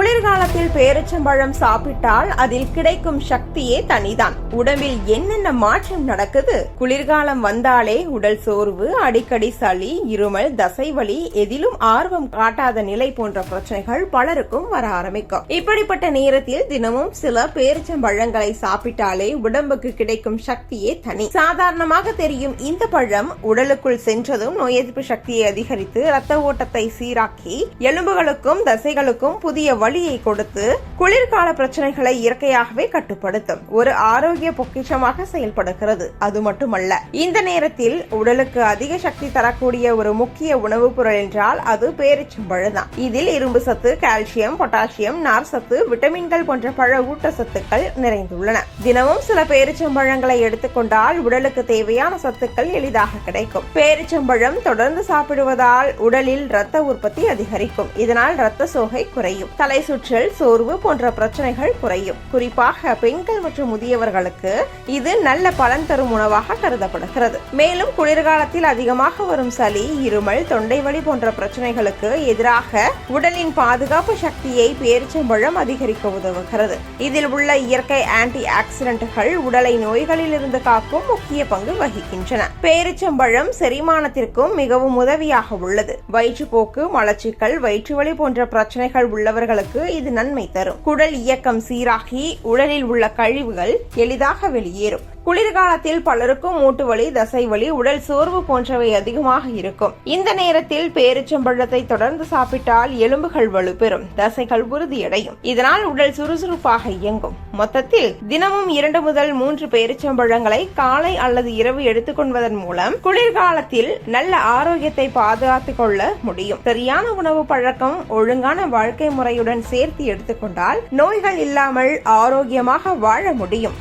குளிர்காலத்தில் பேரிச்சம்பழம் சாப்பிட்டால் அதில் கிடைக்கும் சக்தியே தனிதான். உடம்பில் என்னென்ன மாற்றம் நடக்குது? குளிர்காலம் வந்தாலே உடல் சோர்வு அடிக்கடி சளி இருமல் தசைவலி எதிலும் ஆர்வம் காட்டாத நிலை போன்ற பிரச்சனைகள் பலருக்கும் வர ஆரம்பிக்கும். இப்படிப்பட்ட நேரத்தில் தினமும் சில பேரிச்சம்பழங்களை சாப்பிட்டாலே உடம்புக்கு கிடைக்கும் சக்தியே தனி. சாதாரணமாக தெரியும் இந்த பழம் உடலுக்குள் சென்றதும் நோய் எதிர்ப்பு சக்தியை அதிகரித்து ரத்த ஓட்டத்தை சீராக்கி எலும்புகளுக்கும் தசைகளுக்கும் புதிய வழியை கொடுத்து குளிர்கால பிரச்சனைகளை இயற்கையாகவே கட்டுப்படுத்தும். ஒரு ஆரோக்கிய பொக்கிஷமாக செயல்படுகிறது. அது மட்டுமல்ல இந்த நேரத்தில் உடலுக்கு அதிக சக்தி தரக்கூடிய ஒரு முக்கிய உணவுப் பொருள் என்றால் அது பேரிச்சம்பழம்தான். இதில் இரும்பு சத்து கால்சியம் பொட்டாசியம் நார் சத்து விட்டமின்கள் போன்ற பழ ஊட்டச்சத்துக்கள் நிறைந்துள்ளன. தினமும் சில பேரிச்சம்பழங்களை எடுத்துக்கொண்டால் உடலுக்கு தேவையான சத்துக்கள் எளிதாக கிடைக்கும். பேரிச்சம்பழம் தொடர்ந்து சாப்பிடுவதால் உடலில் இரத்த உற்பத்தி அதிகரிக்கும். இதனால் இரத்த சோகை குறையும். தலை சுற்றல் சோர்வு போன்ற பிரச்சனைகள் குறையும். குறிப்பாக பெண்கள் மற்றும் முதியவர்களுக்கு இது நல்ல பலன் தரும் உணவாக கருதப்படுகிறது. மேலும் குளிர்காலத்தில் அதிகமாக வரும் சளி இருமல் தொண்டை வலி போன்ற பிரச்சனைகளுக்கு எதிராக உடலின் பாதுகாப்பு சக்தியை பேரிச்சம்பழம் அதிகரிக்க உதவுகிறது. இதில் உள்ள இயற்கை ஆன்டி ஆக்சிடென்ட்கள் உடலை நோய்களிலிருந்து காக்கும் முக்கிய பங்கு வகிக்கின்றன. பேரிச்சம்பழம் செரிமானத்திற்கும் மிகவும் உதவியாக உள்ளது. வயிற்றுப்போக்கு மலச்சிக்கல் வயிற்றுவலி போன்ற பிரச்சனைகள் உள்ளவர்களுக்கு இது நன்மை தரும். குடல் இயக்கம் சீராகி உடலில் உள்ள கழிவுகள் எளிதாக வெளியேறும். குளிர்காலத்தில் பலருக்கும் மூட்டு வலி தசை வலி உடல் சோர்வு போன்றவை அதிகமாக இருக்கும். இந்த நேரத்தில் பேரிச்சம்பழத்தை தொடர்ந்து சாப்பிட்டால் எலும்புகள் வலுப்பெறும் தசைகள் உறுதியடையும். இதனால் உடல் சுறுசுறுப்பாக இயங்கும். மொத்தத்தில் தினமும் இரண்டு முதல் மூன்று பேரிச்சம்பழங்களை காலை அல்லது இரவு எடுத்துக்கொள்வதன் மூலம் குளிர்காலத்தில் நல்ல ஆரோக்கியத்தை பாதுகாத்துக் கொள்ள முடியும். சரியான உணவு பழக்கம் ஒழுங்கான வாழ்க்கை முறையுடன் சேர்த்து எடுத்துக்கொண்டால் நோய்கள் இல்லாமல் ஆரோக்கியமாக வாழ முடியும்.